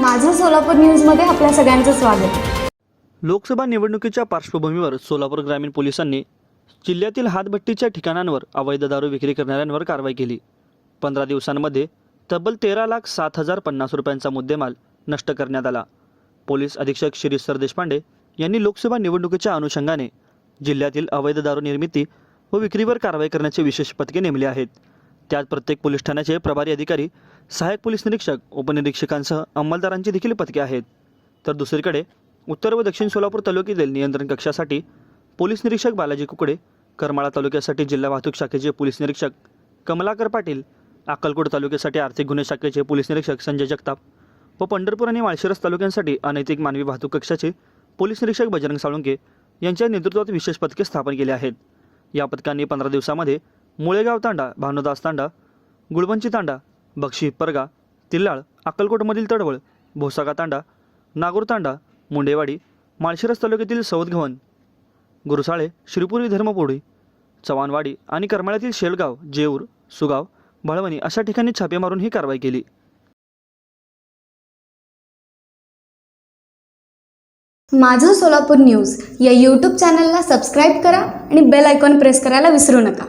माझं सोलापूर न्यूजमध्ये आपल्या सगळ्यांचं स्वागत. लोकसभा निवडणुकीच्या पार्श्वभूमीवर सोलापूर ग्रामीण पोलिसांनी जिल्ह्यातील हातभट्टीच्या ठिकाणांवर अवैध दारू विक्री करणाऱ्यांवर कारवाई केली. पंधरा दिवसांमध्ये तब्बल तेरा लाख सात हजार पन्नास रुपयांचा मुद्देमाल नष्ट करण्यात आला. पोलीस अधीक्षक शिरीष सर देशपांडे यांनी लोकसभा निवडणुकीच्या अनुषंगाने जिल्ह्यातील अवैध दारू निर्मिती व विक्रीवर कारवाई करण्याचे विशेष पथके नेमले आहेत. त्यात प्रत्येक पोलीस ठाण्याचे प्रभारी अधिकारी सहाय्यक पोलीस निरीक्षक उपनिरीक्षकांसह अंमलदारांची देखील पथके आहेत. तर दुसरीकडे उत्तर व दक्षिण सोलापूर तालुक्यातील नियंत्रण कक्षासाठी पोलीस निरीक्षक बालाजी कुकडे करमाळा तालुक्यासाठी जिल्हा वाहतूक शाखेचे पोलीस निरीक्षक कमलाकर पाटील अक्कलकोट तालुक्यासाठी आर्थिक गुन्हे शाखेचे पोलीस निरीक्षक संजय जगताप व पंढरपूर आणि माळशिरस तालुक्यांसाठी अनैतिक मानवी वाहतूक कक्षाचे पोलीस निरीक्षक बजरंग साळुंके यांच्या नेतृत्वात विशेष पथके स्थापन केले आहेत. या पथकांनी पंधरा दिवसामध्ये मुळेगाव तांडा भानुदास तांडा गुळवंची तांडा बक्षी परगा तिल्लाळ अक्कलकोटमधील तडवळ भोसागा तांडा नागूर तांडा मुंडेवाडी माळशिरस तालुक्यातील सौदघवन गुरुसाळे श्रीपुरी धर्मपुरी चव्हाणवाडी आणि करमाळ्यातील शेलगाव जेऊर सुगाव भळवणी अशा ठिकाणी छापे मारून ही कारवाई केली. माझं सोलापूर न्यूज या यूट्यूब चॅनलला सबस्क्राईब करा आणि बेल आयकॉन प्रेस करायला विसरू नका.